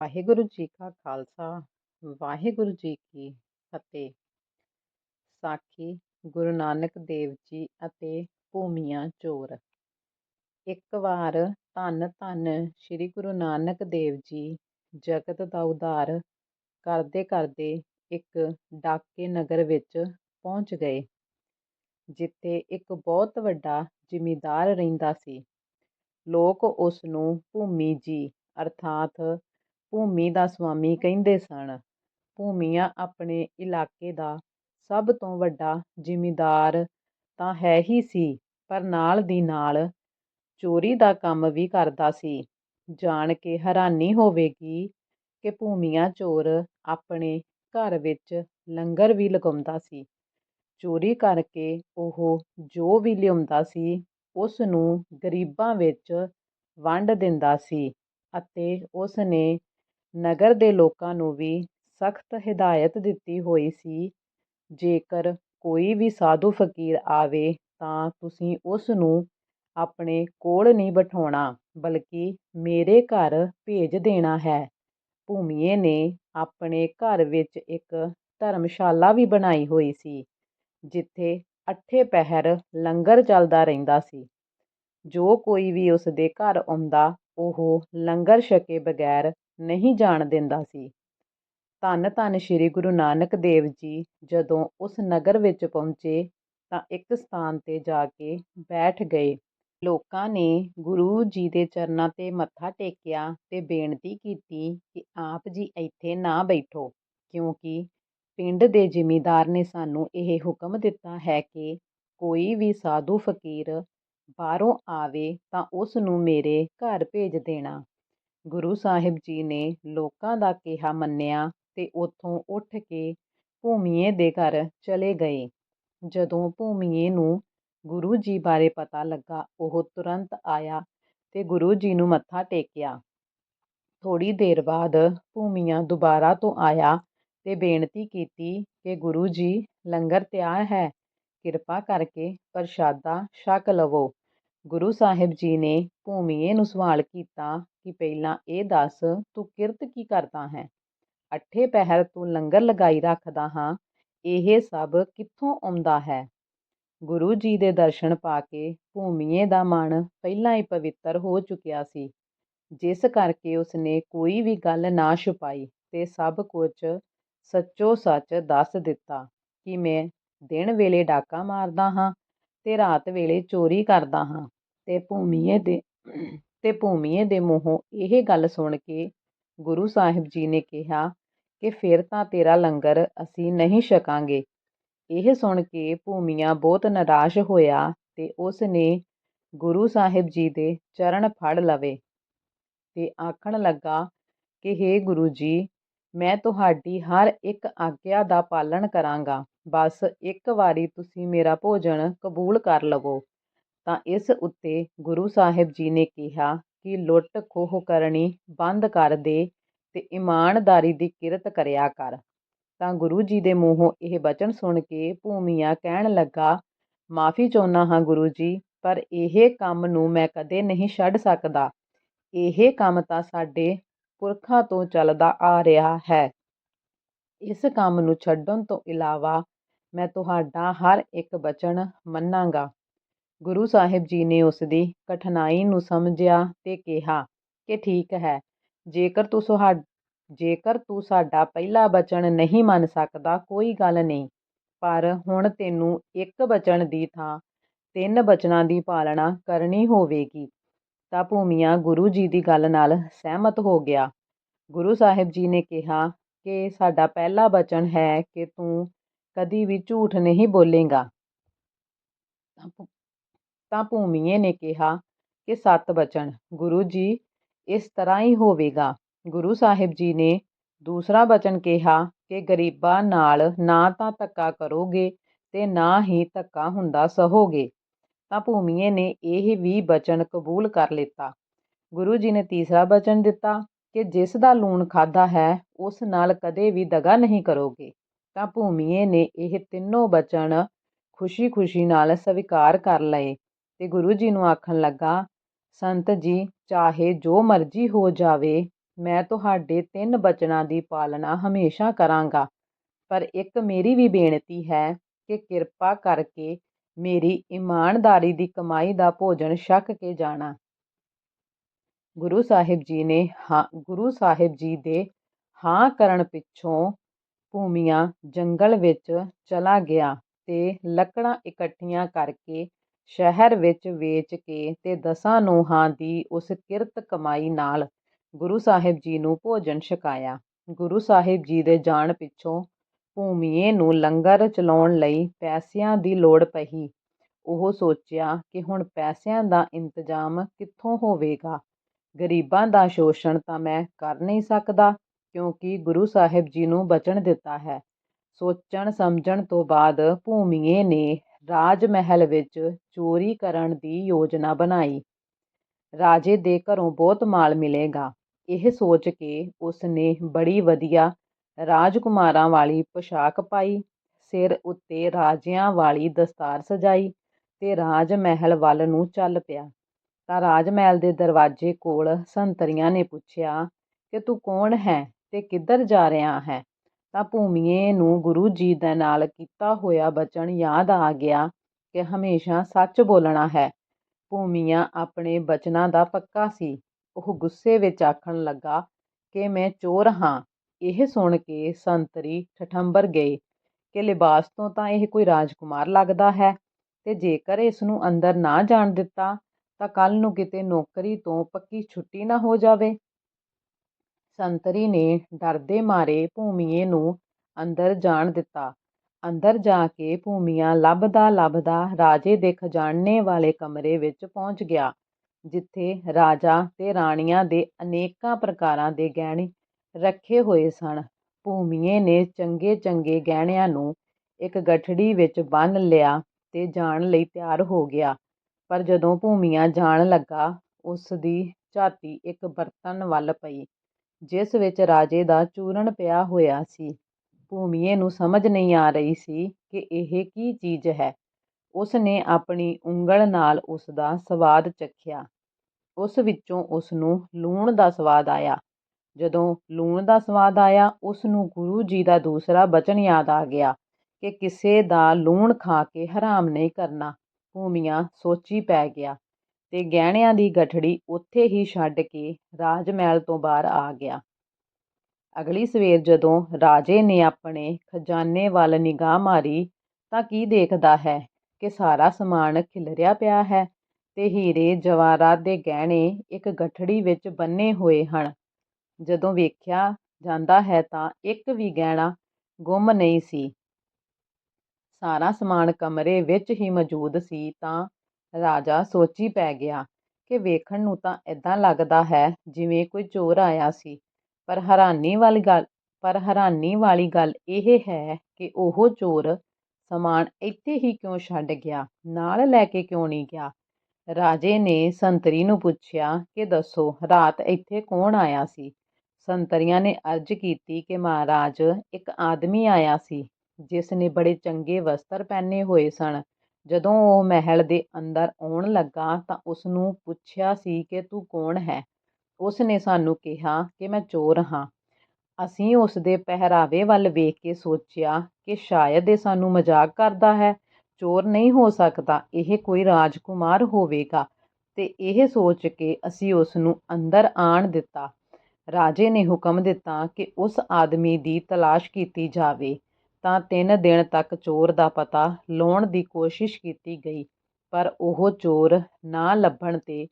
ਵਾਹਿਗੁਰੂ ਜੀ ਕਾ ਖਾਲਸਾ, ਵਾਹਿਗੁਰੂ ਜੀ ਕੀ ਫਤਿਹ। ਸਾਖੀ ਗੁਰੂ ਨਾਨਕ ਦੇਵ ਜੀ ਅਤੇ ਭੂਮੀਆਂ ਚੋਰ। ਇੱਕ ਵਾਰ ਧੰਨ ਧੰਨ ਸ੍ਰੀ ਗੁਰੂ ਨਾਨਕ ਦੇਵ ਜੀ ਜਗਤ ਦਾ ਉਧਾਰ ਕਰਦੇ ਕਰਦੇ ਇੱਕ ਡਾਕੇ ਨਗਰ ਵਿੱਚ ਪਹੁੰਚ ਗਏ, ਜਿੱਥੇ ਇੱਕ ਬਹੁਤ ਵੱਡਾ ਜ਼ਿਮੀਂਦਾਰ ਰਹਿੰਦਾ ਸੀ। ਲੋਕ ਉਸ ਨੂੰ ਭੂਮੀ ਜੀ, ਅਰਥਾਤ ਭੂਮੀ ਦਾ ਸਵਾਮੀ ਕਹਿੰਦੇ ਸਨ। ਭੂਮੀਆਂ ਆਪਣੇ ਇਲਾਕੇ ਦਾ ਸਭ ਤੋਂ ਵੱਡਾ ਜ਼ਿਮੀਂਦਾਰ ਤਾਂ ਹੈ ਹੀ ਸੀ, ਪਰ ਨਾਲ ਦੀ ਨਾਲ ਚੋਰੀ ਦਾ ਕੰਮ ਵੀ ਕਰਦਾ ਸੀ। ਜਾਣ ਕੇ ਹੈਰਾਨੀ ਹੋਵੇਗੀ ਕਿ ਭੂਮੀਆਂ ਚੋਰ ਆਪਣੇ ਘਰ ਵਿੱਚ ਲੰਗਰ ਵੀ ਲਗਾਉਂਦਾ ਸੀ। ਚੋਰੀ ਕਰਕੇ ਉਹ ਜੋ ਵੀ ਲਿਆਉਂਦਾ ਸੀ, ਉਸ ਨੂੰ ਗਰੀਬਾਂ ਵਿੱਚ ਵੰਡ ਦਿੰਦਾ ਸੀ ਅਤੇ ਉਸ ਨੇ ਨਗਰ ਦੇ ਲੋਕਾਂ ਨੂੰ ਵੀ ਸਖਤ ਹਿਦਾਇਤ ਦਿੱਤੀ ਹੋਈ ਸੀ, ਜੇਕਰ ਕੋਈ ਵੀ ਸਾਧੂ ਫਕੀਰ ਆਵੇ ਤਾਂ ਤੁਸੀਂ ਉਸ ਨੂੰ ਆਪਣੇ ਕੋਲ ਨਹੀਂ ਬਿਠਾਉਣਾ, ਬਲਕਿ ਮੇਰੇ ਘਰ ਭੇਜ ਦੇਣਾ ਹੈ। ਭੂਮੀਏ ਨੇ ਆਪਣੇ ਘਰ ਵਿੱਚ ਇੱਕ ਧਰਮਸ਼ਾਲਾ ਵੀ ਬਣਾਈ ਹੋਈ ਸੀ, ਜਿੱਥੇ ਅੱਠੇ ਪਹਿਰ ਲੰਗਰ ਚੱਲਦਾ ਰਹਿੰਦਾ ਸੀ। ਜੋ ਕੋਈ ਵੀ ਉਸ ਦੇ ਘਰ ਆਉਂਦਾ, ਉਹ ਲੰਗਰ ਛਕੇ ਬਗੈਰ ਨਹੀਂ ਜਾਣ ਦਿੰਦਾ ਸੀ। ਧੰਨ ਧੰਨ ਸ੍ਰੀ ਗੁਰੂ ਨਾਨਕ ਦੇਵ ਜੀ, ਜਦੋਂ ਉਸ ਨਗਰ ਵਿੱਚ ਪਹੁੰਚੇ ਤਾਂ ਇੱਕ ਸਥਾਨ ਤੇ ਜਾ ਕੇ ਬੈਠ ਗਏ। ਲੋਕਾਂ ਨੇ ਗੁਰੂ ਜੀ ਦੇ ਚਰਨਾਂ ਤੇ ਮੱਥਾ ਟੇਕਿਆ ਅਤੇ ਬੇਨਤੀ ਕੀਤੀ ਕਿ ਆਪ ਜੀ ਇੱਥੇ ਨਾ ਬੈਠੋ, ਕਿਉਂਕਿ ਪਿੰਡ ਦੇ ਜ਼ਿਮੀਂਦਾਰ ਨੇ ਸਾਨੂੰ ਇਹ ਹੁਕਮ ਦਿੱਤਾ ਹੈ ਕਿ ਕੋਈ ਵੀ ਸਾਧੂ ਫਕੀਰ ਬਾਹਰੋਂ ਆਵੇ ਤਾਂ ਉਸ ਨੂੰ ਮੇਰੇ ਘਰ ਭੇਜ ਦੇਣਾ। ਗੁਰੂ ਸਾਹਿਬ ਜੀ ਨੇ ਲੋਕਾਂ ਦਾ ਕਿਹਾ ਮੰਨਿਆ ਤੇ ਉੱਥੋਂ ਉੱਠ ਕੇ ਭੂਮੀਏ ਦੇ ਘਰ ਚਲੇ ਗਏ। ਜਦੋਂ ਭੂਮੀਏ ਨੂੰ ਗੁਰੂ ਜੀ ਬਾਰੇ ਪਤਾ ਲੱਗਾ, ਉਹ ਤੁਰੰਤ ਆਇਆ ਤੇ ਗੁਰੂ ਜੀ ਨੂੰ ਮੱਥਾ ਟੇਕਿਆ। ਥੋੜੀ ਦੇਰ ਬਾਅਦ ਭੂਮੀਆਂ ਦੁਬਾਰਾ ਤੋਂ ਆਇਆ ਤੇ ਬੇਨਤੀ ਕੀਤੀ ਕਿ ਗੁਰੂ ਜੀ, ਲੰਗਰ ਤਿਆਰ ਹੈ, ਕਿਰਪਾ ਕਰਕੇ ਪ੍ਰਸ਼ਾਦਾ ਛਕ ਲਵੋ। ਗੁਰੂ ਸਾਹਿਬ ਜੀ ਨੇ ਭੂਮੀਏ ਨੂੰ ਸਵਾਲ ਕੀਤਾ ਕਿ ਪਹਿਲਾਂ ਇਹ ਦੱਸ ਤੂੰ ਕਿਰਤ ਕੀ ਕਰਦਾ ਹੈ? ਅੱਠੇ ਪਹਿਰ ਤੂੰ ਲੰਗਰ ਲਗਾਈ ਰੱਖਦਾ ਹਾਂ, ਇਹ ਸਭ ਕਿੱਥੋਂ ਆਉਂਦਾ ਹੈ? ਗੁਰੂ ਜੀ ਦੇ ਦਰਸ਼ਨ ਪਾ ਕੇ ਭੂਮੀਏ ਦਾ ਮਨ ਪਹਿਲਾਂ ਹੀ ਪਵਿੱਤਰ ਹੋ ਚੁੱਕਿਆ ਸੀ। ਜਿਸ ਕਰਕੇ ਉਸਨੇ ਕੋਈ ਵੀ ਗੱਲ ਨਾ ਛੁਪਾਈ ਤੇ ਸਭ ਕੁਝ ਸੱਚੋ ਸੱਚ ਦੱਸ ਦਿੱਤਾ ਕਿ ਮੈਂ ਦਿਨ ਵੇਲੇ ਡਾਕਾ ਮਾਰਦਾ ਹਾਂ ਤੇ ਰਾਤ ਵੇਲੇ ਚੋਰੀ ਕਰਦਾ ਹਾਂ ਤੇ ਭੂਮੀਏ ਦੇ ਤੇ ਭੂਮੀਏ ਦੇ ਮੂੰਹੋਂ ਇਹ ਗੱਲ ਸੁਣ ਕੇ ਗੁਰੂ ਸਾਹਿਬ ਜੀ ਨੇ ਕਿਹਾ ਕਿ ਫਿਰ ਤਾਂ ਤੇਰਾ ਲੰਗਰ ਅਸੀਂ ਨਹੀਂ ਛਕਾਂਗੇ। ਇਹ ਸੁਣ ਕੇ ਭੂਮੀਆਂ ਬਹੁਤ ਨਿਰਾਸ਼ ਹੋਇਆ ਤੇ ਉਸ ਨੇ ਗੁਰੂ ਸਾਹਿਬ ਜੀ ਦੇ ਚਰਨ ਫੜ ਲਵੇ ਤੇ ਆਖਣ ਲੱਗਾ ਕਿ हे ਗੁਰੂ ਜੀ, ਮੈਂ ਤੁਹਾਡੀ ਹਰ ਇੱਕ ਆਗਿਆ ਦਾ ਪਾਲਣ ਕਰਾਂਗਾ। ਬਸ ਇੱਕ ਵਾਰੀ ਤੁਸੀਂ ਮੇਰਾ ਭੋਜਨ ਕਬੂਲ ਕਰ ਲਵੋ। ਤਾਂ ਇਸ ਉੱਤੇ ਗੁਰੂ ਸਾਹਿਬ ਜੀ ਨੇ ਕਿਹਾ ਕਿ ਲੁੱਟ ਖੋਹ ਕਰਨੀ ਬੰਦ ਕਰ ਦੇ ਅਤੇ ਇਮਾਨਦਾਰੀ ਦੀ ਕਿਰਤ ਕਰਿਆ ਕਰ। ਤਾਂ ਗੁਰੂ ਜੀ ਦੇ ਮੂੰਹੋਂ ਇਹ ਬਚਨ ਸੁਣ ਕੇ ਭੂਮੀਆ ਕਹਿਣ ਲੱਗਾ, ਮਾਫੀ ਚਾਹੁੰਦਾ ਹਾਂ ਗੁਰੂ ਜੀ, ਪਰ ਇਹ ਕੰਮ ਨੂੰ ਮੈਂ ਕਦੇ ਨਹੀਂ ਛੱਡ ਸਕਦਾ। ਇਹ ਕੰਮ ਤਾਂ ਸਾਡੇ ਪੁਰਖਾਂ ਤੋਂ ਚੱਲਦਾ ਆ ਰਿਹਾ ਹੈ। ਇਸ ਕੰਮ ਨੂੰ ਛੱਡਣ ਤੋਂ ਇਲਾਵਾ ਮੈਂ ਤੁਹਾਡਾ ਹਰ ਇੱਕ ਬਚਨ ਮੰਨਾਂਗਾ। ਗੁਰੂ ਸਾਹਿਬ ਜੀ ਨੇ ਉਸ ਦੀ ਕਠਿਨਾਈ ਨੂੰ ਸਮਝਿਆ ਤੇ ਕਿਹਾ ਕਿ ਠੀਕ ਹੈ, ਜੇਕਰ ਤੂੰ ਸੁਹਾ, ਜੇਕਰ ਤੂੰ ਸਾਡਾ ਪਹਿਲਾ ਬਚਨ ਨਹੀਂ ਮੰਨ ਸਕਦਾ, ਕੋਈ ਗੱਲ ਨਹੀਂ। ਪਰ ਹੁਣ ਤੈਨੂੰ ਇੱਕ ਬਚਨ ਦੀ ਥਾਂ, ਤਿੰਨ ਬਚਨਾਂ ਦੀ ਪਾਲਣਾ ਕਰਨੀ ਹੋਵੇਗੀ। ਤਾਂ ਭੂਮੀਆਂ ਗੁਰੂ ਜੀ ਦੀ ਗੱਲ ਨਾਲ ਸਹਿਮਤ ਹੋ ਗਿਆ। ਗੁਰੂ ਸਾਹਿਬ ਜੀ ਨੇ ਕਿਹਾ ਕਿ ਸਾਡਾ ਪਹਿਲਾ ਬਚਨ ਹੈ ਕਿ ਤੂੰ ਕਦੀ ਵੀ ਝੂਠ ਨਹੀਂ ਬੋਲੇਗਾ। ਤਾਂ ਭੂਮੀਏ ਨੇ ਕਿਹਾ ਕਿ ਸੱਤ ਬਚਨ, ਗੁਰੂ ਜੀ, ਇਸ ਤਰ੍ਹਾਂ ਹੀ ਹੋਵੇਗਾ। ਗੁਰੂ ਸਾਹਿਬ ਜੀ ਨੇ ਦੂਸਰਾ ਬਚਨ ਕਿਹਾ ਕਿ ਗਰੀਬਾਂ ਨਾਲ ਨਾ ਤਾਂ ਧੱਕਾ ਕਰੋਗੇ ਤੇ ਨਾ ਹੀ ਧੱਕਾ ਹੁੰਦਾ ਸਹੋਗੇ। ਤਾਂ ਭੂਮੀਏ ਨੇ ਇਹ ਵੀ ਬਚਨ ਕਬੂਲ ਕਰ ਲਿੱਤਾ। ਗੁਰੂ ਜੀ ਨੇ ਤੀਸਰਾ ਬਚਨ ਦਿੱਤਾ ਕਿ ਜਿਸ ਦਾ ਲੂਣ ਖਾਦਾ ਹੈ, ਉਸ ਨਾਲ ਕਦੇ ਵੀ ਦਗਾ ਨਹੀਂ ਕਰੋਗੇ। ਤਾਂ ਭੂਮੀਏ ਨੇ ਇਹ ਤਿੰਨੋਂ ਬਚਨ ਖੁਸ਼ੀ-ਖੁਸ਼ੀ ਨਾਲ ਸਵੀਕਾਰ ਕਰ ਲਏ। ਤੇ ਗੁਰੂ ਜੀ ਨੂੰ ਆਖਣ ਲੱਗਾ, ਸੰਤ ਜੀ, ਚਾਹੇ ਜੋ ਮਰਜ਼ੀ ਹੋ ਜਾਵੇ, ਮੈਂ ਤੁਹਾਡੇ ਤਿੰਨ ਬਚਨਾਂ ਦੀ ਪਾਲਣਾ ਹਮੇਸ਼ਾ ਕਰਾਂਗਾ। ਪਰ ਇੱਕ ਮੇਰੀ ਵੀ ਬੇਨਤੀ ਹੈ ਕਿ ਕਿਰਪਾ ਕਰਕੇ ਮੇਰੀ ਇਮਾਨਦਾਰੀ ਦੀ ਕਮਾਈ ਦਾ ਭੋਜਨ ਛਕ ਕੇ ਜਾਣਾ। ਗੁਰੂ ਸਾਹਿਬ ਜੀ ਨੇ ਹਾਂ, ਗੁਰੂ ਸਾਹਿਬ ਜੀ ਦੇ ਹਾਂ ਕਰਨ ਪਿੱਛੋਂ ਭੂਮੀਆਂ ਜੰਗਲ ਵਿੱਚ ਚਲਾ ਗਿਆ ਤੇ ਲੱਕੜਾਂ ਇਕੱਠੀਆਂ ਕਰਕੇ ਸ਼ਹਿਰ ਵਿੱਚ ਵੇਚ ਕੇ ਤੇ ਦਸਾਂ ਨੋਹਾਂ ਦੀ ਉਸ ਕਿਰਤ ਕਮਾਈ ਨਾਲ ਗੁਰੂ ਸਾਹਿਬ ਜੀ ਨੂੰ ਭੋਜਨ ਛਕਾਇਆ। ਗੁਰੂ ਸਾਹਿਬ ਜੀ ਦੇ ਜਾਣ ਪਿੱਛੋਂ ਭੂਮੀਏ ਨੂੰ ਲੰਗਰ ਚਲਾਉਣ ਲਈ ਪੈਸਿਆਂ ਦੀ ਲੋੜ ਪਈ। ਉਹ ਸੋਚਿਆ ਕਿ ਹੁਣ ਪੈਸਿਆਂ ਦਾ ਇੰਤਜ਼ਾਮ ਕਿੱਥੋਂ ਹੋਵੇਗਾ? ਗਰੀਬਾਂ ਦਾ ਸ਼ੋਸ਼ਣ ਤਾਂ ਮੈਂ ਕਰ ਨਹੀਂ ਸਕਦਾ, ਕਿਉਂਕਿ ਗੁਰੂ ਸਾਹਿਬ ਜੀ ਨੂੰ ਬਚਨ ਦਿੱਤਾ ਹੈ। ਸੋਚਣ ਸਮਝਣ ਤੋਂ ਬਾਅਦ ਭੂਮੀਏ ਨੇ ਰਾਜ ਮਹਿਲ ਵਿੱਚ ਚੋਰੀ ਕਰਨ ਦੀ ਯੋਜਨਾ ਬਣਾਈ। ਰਾਜੇ ਦੇ ਘਰੋਂ ਬਹੁਤ ਮਾਲ ਮਿਲੇਗਾ। ਇਹ ਸੋਚ ਕੇ ਉਸ ਨੇ ਬੜੀ ਵਧੀਆ ਰਾਜਕੁਮਾਰਾਂ ਵਾਲੀ ਪੋਸ਼ਾਕ ਪਾਈ। ਸਿਰ ਉੱਤੇ ਰਾਜਿਆਂ ਵਾਲੀ ਦਸਤਾਰ ਸਜਾਈ ਤੇ ਰਾਜ ਮਹਿਲ ਵੱਲ ਨੂੰ ਚੱਲ ਪਿਆ। ਤਾਂ ਰਾਜ ਮਹਿਲ ਦੇ ਦਰਵਾਜ਼ੇ ਕੋਲ ਸੰਤਰੀਆਂ ਨੇ ਪੁੱਛਿਆ, ਕਿ ਤੂੰ ਕੌਣ ਹੈ ਤੇ ਕਿੱਧਰ ਜਾ ਰਿਹਾ ਹੈ? ਤਾਂ ਭੂਮੀਏ ਨੂੰ ਗੁਰੂ ਜੀ ਦੇ ਨਾਲ ਕੀਤਾ ਹੋਇਆ ਬਚਨ ਯਾਦ ਆ ਗਿਆ ਕਿ ਹਮੇਸ਼ਾ ਸੱਚ ਬੋਲਣਾ ਹੈ। ਭੂਮੀਆ ਆਪਣੇ ਬਚਨਾਂ ਦਾ ਪੱਕਾ ਸੀ। ਉਹ ਗੁੱਸੇ ਵਿੱਚ ਆਖਣ ਲੱਗਾ ਕਿ ਮੈਂ ਚੋਰ ਹਾਂ। ਇਹ ਸੁਣ ਕੇ ਸੰਤਰੀ ਠਠੰਬਰ ਗਏ ਕਿ ਲਿਬਾਸ ਤੋਂ ਤਾਂ ਇਹ ਕੋਈ ਰਾਜਕੁਮਾਰ ਲੱਗਦਾ ਹੈ ਤੇ ਜੇਕਰ ਇਸ ਨੂੰ ਅੰਦਰ ਨਾ ਜਾਣ ਦਿੱਤਾ ਤਾਂ ਕੱਲ ਨੂੰ ਕਿਤੇ ਨੌਕਰੀ ਤੋਂ ਪੱਕੀ ਛੁੱਟੀ ਨਾ ਹੋ ਜਾਵੇ। ਸੰਤਰੀ ਨੇ ਡਰਦੇ ਮਾਰੇ ਭੂਮੀਏ ਨੂੰ ਅੰਦਰ ਜਾਣ ਦਿੱਤਾ। ਅੰਦਰ ਜਾ ਕੇ ਭੂਮੀਆ ਲੱਭਦਾ ਲੱਭਦਾ ਰਾਜੇ ਦੇ ਖਜ਼ਾਨੇ ਵਾਲੇ ਕਮਰੇ ਵਿੱਚ ਪਹੁੰਚ ਗਿਆ, ਜਿੱਥੇ ਰਾਜਾ ਤੇ ਰਾਣੀਆਂ ਦੇ ਅਨੇਕਾਂ ਪ੍ਰਕਾਰਾਂ ਦੇ ਗਹਿਣੇ ਰੱਖੇ ਹੋਏ ਸਨ। ਭੂਮੀਏ ਨੇ ਚੰਗੇ ਚੰਗੇ ਗਹਿਣਿਆਂ ਨੂੰ ਇੱਕ ਗਠੜੀ ਵਿੱਚ ਬੰਨ ਲਿਆ ਤੇ ਜਾਣ ਲਈ ਤਿਆਰ ਹੋ ਗਿਆ। ਪਰ ਜਦੋਂ ਭੂਮੀਆ ਜਾਣ ਲੱਗਾ, ਉਸ ਦੀ ਝਾਤੀ ਇੱਕ ਬਰਤਨ ਵੱਲ ਪਈ। ਜਿਸ ਵਿੱਚ ਰਾਜੇ ਦਾ ਚੂਰਨ ਪਿਆ ਹੋਇਆ ਸੀ। ਭੂਮੀਏ ਨੂੰ ਸਮਝ ਨਹੀਂ ਆ ਰਹੀ ਸੀ ਕਿ ਇਹ ਕੀ ਚੀਜ਼ ਹੈ। ਉਸ ਨੇ ਆਪਣੀ ਉਂਗਲ ਨਾਲ ਉਸ ਦਾ ਸਵਾਦ ਚੱਖਿਆ। ਉਸ ਵਿੱਚੋਂ ਉਸ ਨੂੰ ਲੂਣ ਦਾ ਸਵਾਦ ਆਇਆ। ਜਦੋਂ ਲੂਣ ਦਾ ਸਵਾਦ ਆਇਆ ਉਸ ਨੂੰ ਗੁਰੂ ਜੀ ਦਾ ਦੂਸਰਾ ਬਚਨ ਯਾਦ ਆ ਗਿਆ ਕਿ ਕਿਸੇ ਦਾ ਲੂਣ ਖਾ ਕੇ ਹਰਾਮ ਨਹੀਂ ਕਰਨਾ। ਭੂਮੀਆਂ ਸੋਚੀ ਪੈ ਗਿਆ। ਤੇ ਗਹਿਣਿਆਂ ਦੀ ਗਠੜੀ ਉੱਥੇ ਹੀ ਛੱਡ ਕੇ ਰਾਜ ਮਹਿਲ ਤੋਂ ਬਾਹਰ ਆ ਗਿਆ। ਅਗਲੀ ਸਵੇਰ ਜਦੋਂ ਰਾਜੇ ਨੇ ਆਪਣੇ ਖਜ਼ਾਨੇ ਵੱਲ ਨਿਗਾਹ ਮਾਰੀ ਤਾਂ ਕੀ ਦੇਖਦਾ ਹੈ ਕਿ ਸਾਰਾ ਸਮਾਨ ਖਿਲਰਿਆ ਪਿਆ ਹੈ ਤੇ ਹੀਰੇ, ਜਵਾਹਰਾਤ ਦੇ ਗਹਿਣੇ ਇੱਕ ਗਠੜੀ ਵਿੱਚ ਬੰਨੇ ਹੋਏ ਹਨ। ਜਦੋਂ ਵੇਖਿਆ ਜਾਂਦਾ ਹੈ ਤਾਂ ਇੱਕ ਵੀ ਗਹਿਣਾ ਗੁੰਮ ਨਹੀਂ ਸੀ। ਸਾਰਾ ਸਮਾਨ ਕਮਰੇ ਵਿੱਚ ਹੀ ਮੌਜੂਦ ਸੀ ਤਾਂ ਰਾਜਾ ਸੋਚੀ ਪੈ ਗਿਆ ਕਿ ਵੇਖਣ ਨੂੰ ਤਾਂ ਇਦਾਂ ਲੱਗਦਾ ਹੈ ਜਿਵੇਂ ਕੋਈ ਚੋਰ ਆਇਆ ਸੀ। ਪਰ ਹੈਰਾਨੀ ਵਾਲੀ ਗੱਲ, ਪਰ ਹੈਰਾਨੀ ਵਾਲੀ ਗੱਲ ਇਹ ਹੈ ਕਿ ਉਹ ਚੋਰ ਸਮਾਨ ਇੱਥੇ ਹੀ ਕਿਉਂ ਛੱਡ ਗਿਆ, ਨਾਲ ਲੈ ਕੇ ਕਿਉਂ ਨਹੀਂ ਗਿਆ? ਰਾਜੇ ਨੇ ਸੰਤਰੀ ਨੂੰ ਪੁੱਛਿਆ ਕਿ ਦੱਸੋ, ਰਾਤ ਇੱਥੇ ਕੌਣ ਆਇਆ ਸੀ? ਸੰਤਰੀਆਂ ਨੇ ਅਰਜ਼ ਕੀਤੀ ਕਿ ਮਹਾਰਾਜ ਇੱਕ ਆਦਮੀ ਆਇਆ ਸੀ, ਜਿਸ ਨੇ ਬੜੇ ਚੰਗੇ ਵਸਤਰ ਪਹਿਨੇ ਹੋਏ ਸਨ। ਜਦੋਂ ਉਹ ਮਹਿਲ ਦੇ ਅੰਦਰ ਆਉਣ ਲੱਗਾ ਤਾਂ ਉਸ ਨੂੰ ਪੁੱਛਿਆ ਸੀ ਕਿ ਤੂੰ ਕੌਣ ਹੈ? ਉਸ ਨੇ ਸਾਨੂੰ ਕਿਹਾ ਕਿ ਮੈਂ ਚੋਰ ਹਾਂ। ਅਸੀਂ ਉਸ ਦੇ ਪਹਿਰਾਵੇ ਵੱਲ ਵੇਖ ਕੇ ਸੋਚਿਆ ਕਿ ਸ਼ਾਇਦ ਇਹ ਸਾਨੂੰ ਮਜ਼ਾਕ ਕਰਦਾ ਹੈ। ਚੋਰ ਨਹੀਂ ਹੋ ਸਕਦਾ, ਇਹ ਕੋਈ ਰਾਜਕੁਮਾਰ ਹੋਵੇਗਾ। ਤੇ ਇਹ ਸੋਚ ਕੇ ਅਸੀਂ ਉਸ ਨੂੰ ਅੰਦਰ ਆਣ ਦਿੱਤਾ। ਰਾਜੇ ਨੇ ਹੁਕਮ ਦਿੱਤਾ ਕਿ ਉਸ ਆਦਮੀ ਦੀ ਤਲਾਸ਼ ਕੀਤੀ ਜਾਵੇ। ਤਾਂ ਤਿੰਨ ਦਿਨ ਤੱਕ ਚੋਰ ਦਾ ਪਤਾ ਲਾਉਣ ਦੀ ਕੋਸ਼ਿਸ਼ ਕੀਤੀ ਗਈ, ਪਰ ਉਹ ਚੋਰ ਨਾ ਲੱਭਣ ਤੇ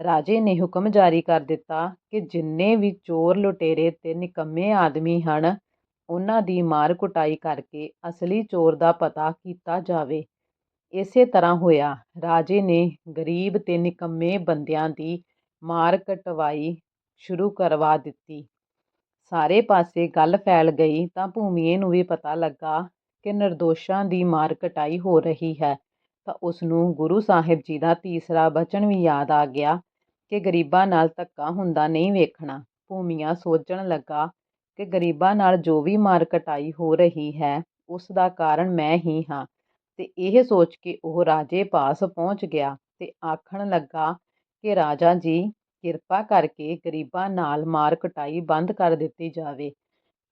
ਰਾਜੇ ਨੇ ਹੁਕਮ ਜਾਰੀ ਕਰ ਦਿੱਤਾ ਕਿ ਜਿੰਨੇ ਵੀ ਚੋਰ ਲੁਟੇਰੇ ਅਤੇ ਨਿਕੰਮੇ ਆਦਮੀ ਹਨ, ਉਹਨਾਂ ਦੀ ਮਾਰ ਕੁਟਾਈ ਕਰਕੇ ਅਸਲੀ ਚੋਰ ਦਾ ਪਤਾ ਕੀਤਾ ਜਾਵੇ। ਇਸੇ ਤਰ੍ਹਾਂ ਹੋਇਆ। ਰਾਜੇ ਨੇ ਗਰੀਬ ਅਤੇ ਨਿਕੰਮੇ ਬੰਦਿਆਂ ਦੀ ਮਾਰ ਕਟਵਾਈ ਸ਼ੁਰੂ ਕਰਵਾ ਦਿੱਤੀ। ਸਾਰੇ ਪਾਸੇ ਗੱਲ ਫੈਲ ਗਈ ਤਾਂ ਭੂਮੀਏ ਨੂੰ ਵੀ ਪਤਾ ਲੱਗਾ ਕਿ ਨਿਰਦੋਸ਼ਾਂ ਦੀ ਮਾਰ ਕਟਾਈ ਹੋ ਰਹੀ ਹੈ। ਤਾਂ ਉਸ ਨੂੰ ਗੁਰੂ ਸਾਹਿਬ ਜੀ ਦਾ ਤੀਸਰਾ ਬਚਨ ਵੀ ਯਾਦ ਆ ਗਿਆ ਕਿ ਗਰੀਬਾਂ ਨਾਲ ਧੱਕਾ ਹੁੰਦਾ ਨਹੀਂ ਵੇਖਣਾ। ਭੂਮੀਆ ਸੋਚਣ ਲੱਗਾ ਕਿ ਗਰੀਬਾਂ ਨਾਲ ਜੋ ਵੀ ਮਾਰ ਕਟਾਈ ਹੋ ਰਹੀ ਹੈ, ਉਸ ਦਾ ਕਾਰਨ ਮੈਂ ਹੀ ਹਾਂ। ਤੇ ਇਹ ਸੋਚ ਕੇ ਉਹ ਰਾਜੇ ਪਾਸ ਪਹੁੰਚ ਗਿਆ ਤੇ ਆਖਣ ਲੱਗਾ ਕਿ ਰਾਜਾ ਜੀ ਕਿਰਪਾ ਕਰਕੇ ਗਰੀਬਾਂ ਨਾਲ ਮਾਰ ਕੁਟਾਈ ਬੰਦ ਕਰ ਦਿੱਤੀ ਜਾਵੇ,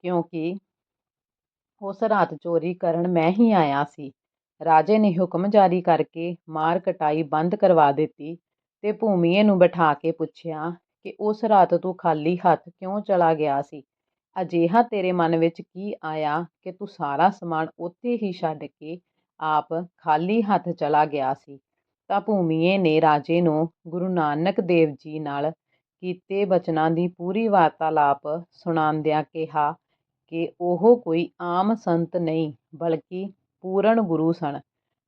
ਕਿਉਂਕਿ ਉਸ ਰਾਤ ਚੋਰੀ ਕਰਨ ਮੈਂ ਹੀ ਆਇਆ ਸੀ। ਰਾਜੇ ਨੇ ਹੁਕਮ ਜਾਰੀ ਕਰਕੇ ਮਾਰ ਕਟਾਈ ਬੰਦ ਕਰਵਾ ਦਿੱਤੀ ਤੇ ਭੂਮੀਏ ਨੂੰ ਬਿਠਾ ਕੇ ਪੁੱਛਿਆ ਕਿ ਉਸ ਰਾਤ ਤੂੰ ਖਾਲੀ ਹੱਥ ਕਿਉਂ ਚਲਾ ਗਿਆ ਸੀ? ਅਜਿਹਾ ਤੇਰੇ ਮਨ ਵਿੱਚ ਕੀ ਆਇਆ ਕਿ ਤੂੰ ਸਾਰਾ ਸਮਾਨ ਉੱਥੇ ਹੀ ਛੱਡ ਕੇ ਆਪ ਖਾਲੀ ਹੱਥ ਚਲਾ ਗਿਆ ਸੀ? ਤਾਂ ਭੂਮੀਏ ਨੇ ਰਾਜੇ ਨੂੰ ਗੁਰੂ ਨਾਨਕ ਦੇਵ ਜੀ ਨਾਲ ਕੀਤੇ ਬਚਨਾਂ ਦੀ ਪੂਰੀ ਵਾਰਤਾਲਾਪ ਸੁਣਾਉਂਦਿਆਂ ਕਿਹਾ ਕਿ ਉਹ ਕੋਈ ਆਮ ਸੰਤ ਨਹੀਂ, ਬਲਕਿ ਪੂਰਨ ਗੁਰੂ ਸਨ।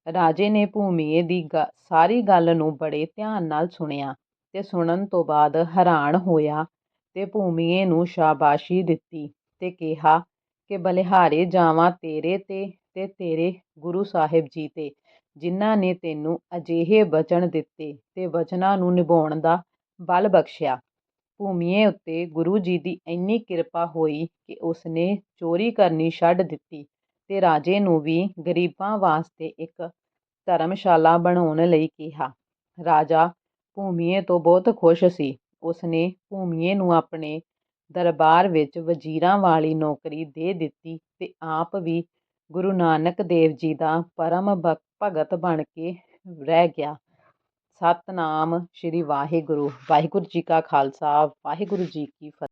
ਰਾਜੇ ਨੇ ਭੂਮੀਏ ਦੀ ਗ, ਸਾਰੀ ਗੱਲ ਨੂੰ ਬੜੇ ਧਿਆਨ ਨਾਲ ਸੁਣਿਆ ਤੇ ਸੁਣਨ ਤੋਂ ਬਾਅਦ ਹੈਰਾਨ ਹੋਇਆ ਤੇ ਭੂਮੀਏ ਨੂੰ ਸ਼ਾਬਾਸ਼ੀ ਦਿੱਤੀ ਤੇ ਕਿਹਾ ਕਿ ਬਲਿਹਾਰੇ ਜਾਵਾਂ ਤੇਰੇ ਤੇ ਤੇ ਤੇਰੇ ਗੁਰੂ ਸਾਹਿਬ ਜੀ ਤੇ। ਜਿਨ੍ਹਾਂ ਨੇ ਤੈਨੂੰ ਅਜਿਹੇ ਵਚਨ ਦਿੱਤੇ ਤੇ ਵਚਨਾਂ ਨੂੰ ਨਿਭਾਉਣ ਦਾ ਬਲ ਬਖਸ਼ਿਆ। ਭੂਮੀਏ ਉੱਤੇ ਗੁਰੂ ਜੀ ਦੀ ਇੰਨੀ ਕਿਰਪਾ ਹੋਈ ਕਿ ਉਸਨੇ ਚੋਰੀ ਕਰਨੀ ਛੱਡ ਦਿੱਤੀ ਤੇ ਰਾਜੇ ਨੂੰ ਵੀ ਗਰੀਬਾਂ ਵਾਸਤੇ ਇੱਕ ਧਰਮਸ਼ਾਲਾ ਬਣਾਉਣ ਲਈ ਕਿਹਾ। ਰਾਜਾ ਭੂਮੀਏ ਤੋਂ ਬਹੁਤ ਖੁਸ਼ ਸੀ। ਉਸਨੇ ਭੂਮੀਏ ਨੂੰ ਆਪਣੇ ਦਰਬਾਰ ਵਿੱਚ ਵਜ਼ੀਰਾਂ ਵਾਲੀ ਨੌਕਰੀ ਦੇ ਦਿੱਤੀ ਤੇ ਆਪ ਵੀ ਗੁਰੂ ਨਾਨਕ ਦੇਵ ਜੀ ਦਾ ਪਰਮ ਭ ਭਗਤ ਬਣ ਕੇ ਰਹਿ ਗਿਆ। ਸਤਿਨਾਮ ਸ਼੍ਰੀ ਵਾਹਿਗੁਰੂ ਵਾਹਿਗੁਰੂ ਜੀ ਕਾ ਖਾਲਸਾ, ਵਾਹਿਗੁਰੂ ਜੀ ਕੀ ਫਤਿਹ।